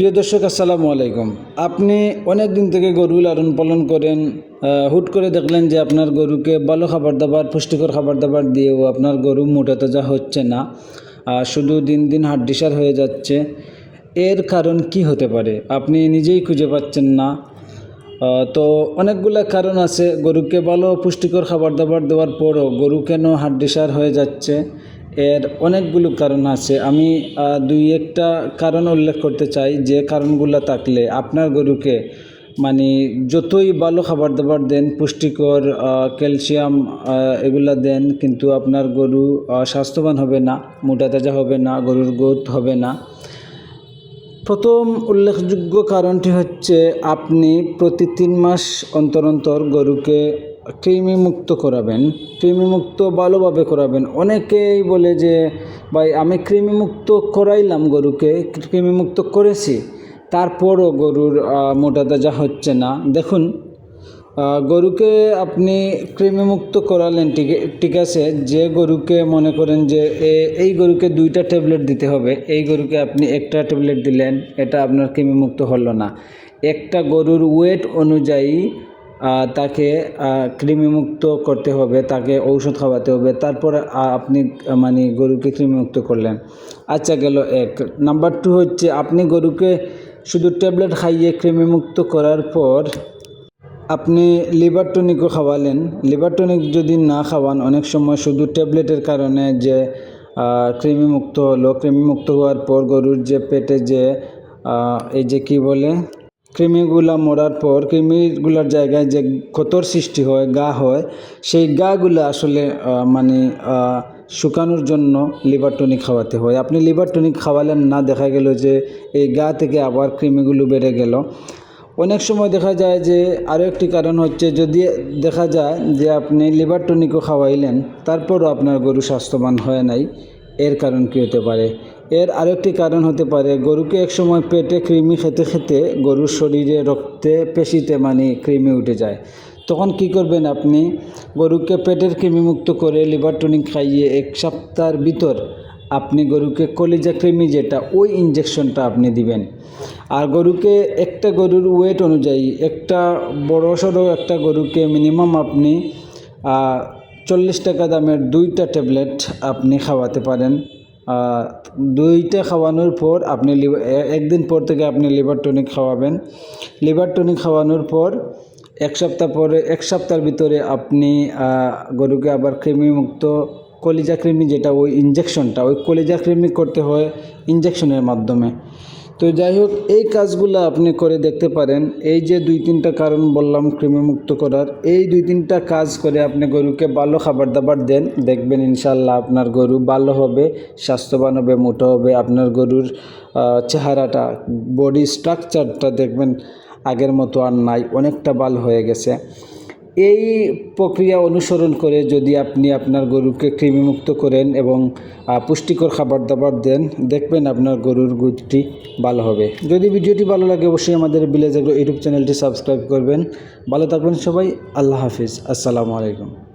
প্রিয় দর্শক, আসসালামু আলাইকুম। আপনি অনেক দিন থেকে গরু লালন পালন করেন হুট করে দেখলেন যে আপনার গরুকে ভালো খাবার দাবার, পুষ্টিকর খাবার দাবার দিয়েও আপনার গরু মোটা তাজা হচ্ছে না শুধু দিন দিন হাড্ডিসার হয়ে যাচ্ছে। এর কারণ কি হতে পারে? আপনি নিজেই খুঁজে পাচ্ছেন না। তো অনেকগুলা কারণ আছে। গরুকে ভালো পুষ্টিকর খাবার দাবার দেওয়ার পরও গরু কেন হাড্ডিসার হয়ে যাচ্ছে? এর অনেকগুলো কারণ আছে। আমি দুই একটা কারণ উল্লেখ করতে চাই। যে কারণগুলো থাকলে আপনার গরুকে মানে যতই ভালো খাবার দাবার দেন, পুষ্টিকর ক্যালসিয়াম এগুলা দেন, কিন্তু আপনার গরু স্বাস্থ্যবান হবে না, মোটা তাজা হবে না, গরুর গ্রোথ হবে না। প্রথম উল্লেখযোগ্য কারণটি হচ্ছে, আপনি প্রতি তিন মাস অন্তর অন্তর গরুকে কৃমি মুক্ত করাবেন কৃমি মুক্ত ভালোভাবে করাবেন। অনেকেই বলে যে, ভাই, আমি কৃমি মুক্ত করাইলাম গরুকে কৃমি মুক্ত করেছি, তারপরও গরুর মোটা তাজা হচ্ছে না। দেখুন গরুকে আপনি কৃমিমুক্ত করালেন, ঠিক আছে, যে গরুকে মনে করেন যে এই গরুকে দুইটা ট্যাবলেট দিতে হবে, এই গরুকে আপনি একটা ট্যাবলেট দিলেন, এটা আপনার কৃমিমুক্ত হলো না। একটা গরুর ওয়েট অনুযায়ী তাকে কৃমিমুক্ত করতে হবে, তাকে ঔষধ খাওয়াতে হবে। তারপর আপনি মানে গরুকে কৃমিমুক্ত করলেন। আচ্ছা গেল এক। নাম্বার টু হচ্ছে, আপনি গরুকে শুধু ট্যাবলেট খাইয়ে কৃমিমুক্ত করার পর আপনি লিভার টনিকও খাওয়ালেন। লিভার টনিক যদি না খাওয়ান, অনেক সময় শুধু ট্যাবলেটের কারণে যে কৃমিমুক্ত হলো। কৃমিমুক্ত হওয়ার পর গরুর যে পেটে যে এই যে কি বলে? কৃমিগুলা মরার পর, কৃমিগুলার জায়গায় যে ক্ষতর সৃষ্টি হয়, গা হয়, সেই গাগুলো আসলে মানে শুকানোর জন্য লিভার টনিক খাওয়াতে হয়। আপনি লিভার টনিক খাওয়ালেন না, দেখা গেল যে এই গা থেকে আবার কৃমিগুলো বেড়ে গেল। অনেক সময় দেখা যায় যে, আরও একটি কারণ হচ্ছে যদি দেখা যায় যে আপনি লিভার টনিকও খাওয়াইলেন, তারপরও আপনার গরু স্বাস্থ্যবান হয় নাই। এর কারণ কী হতে পারে? এর আরেকটি কারণ হতে পারে, গরুকে একসময় পেটে কৃমি খেতে খেতে গরুর শরীরে রক্তে পেশিতে মানে কৃমি উঠে যায়। তখন কি করবেন আপনি? গরুকে পেটের কৃমিমুক্ত করে লিভার টনিক খাইয়ে এক সপ্তাহের ভিতর আপনি গরুকে কলিজা কৃমি যেটা, ওই ইঞ্জেকশনটা আপনি দিবেন। আর গরুকে একটা গরুর ওয়েট অনুযায়ী একটা বড় সড়ো একটা গরুকে মিনিমাম আপনি চল্লিশ টাকা দামের দুইটা ট্যাবলেট আপনি খাওয়াতে পারেন। দুইটা খাওয়ানোর পর আপনি একদিন পর থেকে আপনি লিভার টনিক খাওয়াবেন। লিভার টনিক খাওয়ানোর পর এক সপ্তাহ পরে, এক সপ্তাহের ভিতরে আপনি গরুকে আবার কৃমিমুক্ত কলিজা কৃমি যেটা ওই ইঞ্জেকশনটা ওই কলিজা কৃমি করতে হয় ইঞ্জেকশনের মাধ্যমে। তো যাই হোক, এই কাজগুলো আপনি করে দেখতে পারেন। এই যে দুই তিনটা কারণ বললাম কৃমিমুক্ত করার, এই দুই তিনটা কাজ করে আপনি গরুকে ভালো খাবার দাবার দেন। দেখবেন ইনশাল্লাহ আপনার গরু ভালো হবে, স্বাস্থ্যবান হবে, মোটা হবে। আপনার গরুর চেহারাটা বডি স্ট্রাকচারটা দেখবেন আগের মতো আর নাই, অনেকটা ভালো হয়ে গেছে। এই প্রক্রিয়া অনুসরণ করে যদি আপনি আপনার গরুকে কৃমিমুক্ত করেন এবং পুষ্টিকর খাবার দাবার দেন, দেখবেন আপনার গরুর গুদটি ভালো হবে। যদি ভিডিওটি ভালো লাগে, অবশ্যই আমাদের ভিলেজ ইউটিউব চ্যানেলটি সাবস্ক্রাইব করবেন। ভালো থাকবেন সবাই, আল্লাহ হাফিজ। আসসালামু আলাইকুম।